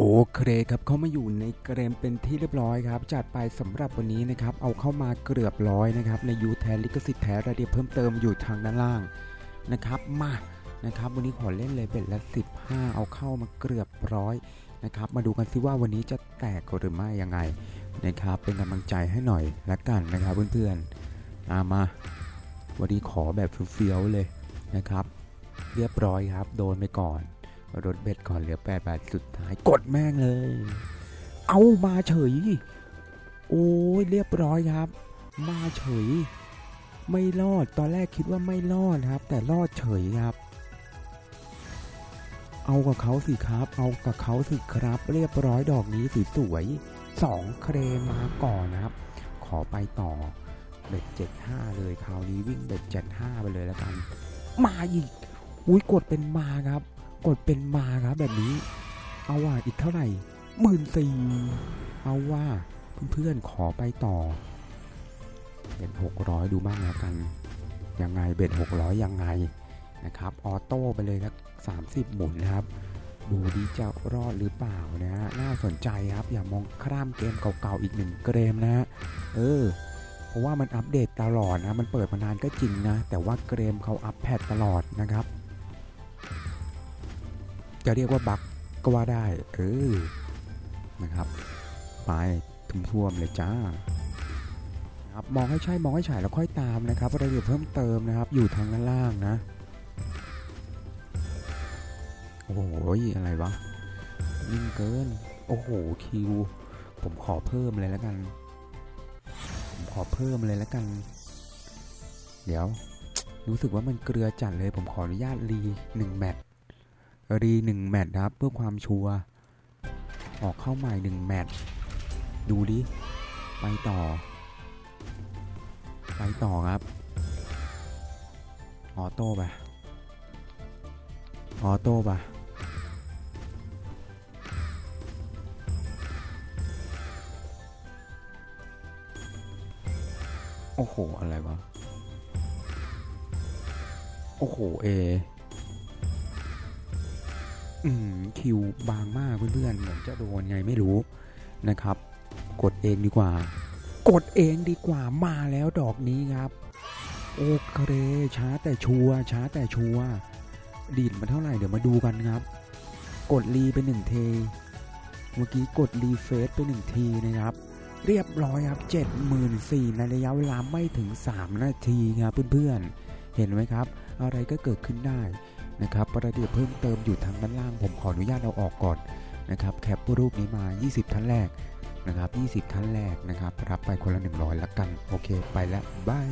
โอเคครับเข้ามาอยู่ในเกมเป็นที่เรียบร้อยครับจัดไปสำหรับวันนี้นะครับเอาเข้ามาเกือบร้อยนะครับในยูแทนลิขสิทธิ์แท้รายเดียเพิ่มเติมอยู่ทางด้านล่างนะครับมานะครับวันนี้ขอเล่นเลยเป็นละ15 เอาเข้ามาเกือบร้อยนะครับมาดูกันซิว่าวันนี้จะแตกหรือไม่ยังไงนะครับเป็นกำลังใจให้หน่อยละกันนะครับเพื่อนๆอามาวันนี้ขอแบบเฟี้ยวๆเลยนะครับ เรียบร้อยครับ โดนไปก่อน รถเบ็ดก่อนเหลือ8บาทสุดท้ายกดแม่งเลย เอามาเฉย โอ้ยเรียบร้อยครับ มาเฉย ไม่รอดตอนแรกคิดว่าไม่รอดครับ แต่รอดเฉยครับ เอากับเขาสิครับ เอากับเขาสิครับ เรียบร้อยดอกนี้สวยสองเครมมาก่อนนะครับ ขอไปต่อเบ็ดเจ็ดห้าเลยคราวนี้วิ่งเบ็ดเจ็ดห้าไปเลยแล้วกัน มาอีกอุ้ยกดเป็นมาครับ กดเป็นมาครับแบบนี้ เอาว่าอีกเท่าไหร่หมื่นสี่เอาว่าเพื่อนๆขอไปต่อ เบ็ดหกร้อยดูบ้างแล้วกัน ยังไงเบ็ดหกร้อยยังไงนะครับ ออโต้ไปเลยครับสามสิบหมุนนะครับ ดูดีจะรอดหรือเปล่านะฮะน่าสนใจครับ อย่ามองข้ามเกมเก่าๆอีกหนึ่งเกมนะฮะเออ เพราะว่ามันอัปเดตตลอดนะ มันเปิดมานานก็จริงนะ แต่ว่าเกมเขาอัปแพทตลอดนะครับ จะเรียกว่าบั๊กก็ว่าได้ เออ นะครับ ไปทุ่มๆเลยจ้าครับมองให้ใช่มองให้ฉายแล้วค่อยตามนะครับรายละเอียดเพิ่มเติมนะครับ อยู่ทางด้านล่างนะ โอ้โหอะไรวะยิ่งเกิน โอ้โหคิว ผมขอเพิ่มเลยแล้วกัน ผมขอเพิ่มเลยแล้วกัน เดี๋ยว รู้สึกว่ามันเกลือจัดเลย ผมขออนุญาตรีหนึ่งแมตช์ รีหนึ่งแมตช์ครับเพื่อความชัวร์ออกเข้าใหม่หนึ่งแมตช์ดูดิ ไปต่อ ไปต่อครับ ออโต้ไปออโต้ไปโอ้โห อะไรวะ โอ้โห เอ อืมคิวบางมากเพื่อนๆเหมือนจะโดนไงไม่รู้นะครับ กดเองดีกว่า กดเองดีกว่ามาแล้วดอกนี้ครับโอเคช้าแต่ชัวช้าแต่ชัวดีดมาเท่าไหร่เดี๋ยวมาดูกันครับ กดรีไปหนึ่งเท เมื่อกี้กดรีเฟซไปหนึ่งทีนะครับ เรียบร้อยครับ 74,000ในระยะเวลาไม่ถึง 3 นาทีครับเพื่อนๆ เห็นไหมครับ อะไรก็เกิดขึ้นได้ นะครับประเดี๋ยวเพิ่มเติมอยู่ทางด้านล่างผมขออนุญาตเอาออกก่อนนะครับแคปรูปนี้มา 20 ท่านแรกนะครับ 20 ท่านแรกนะครับรับไปคนละ 100ละกัน โอเค ไปแล้วบาย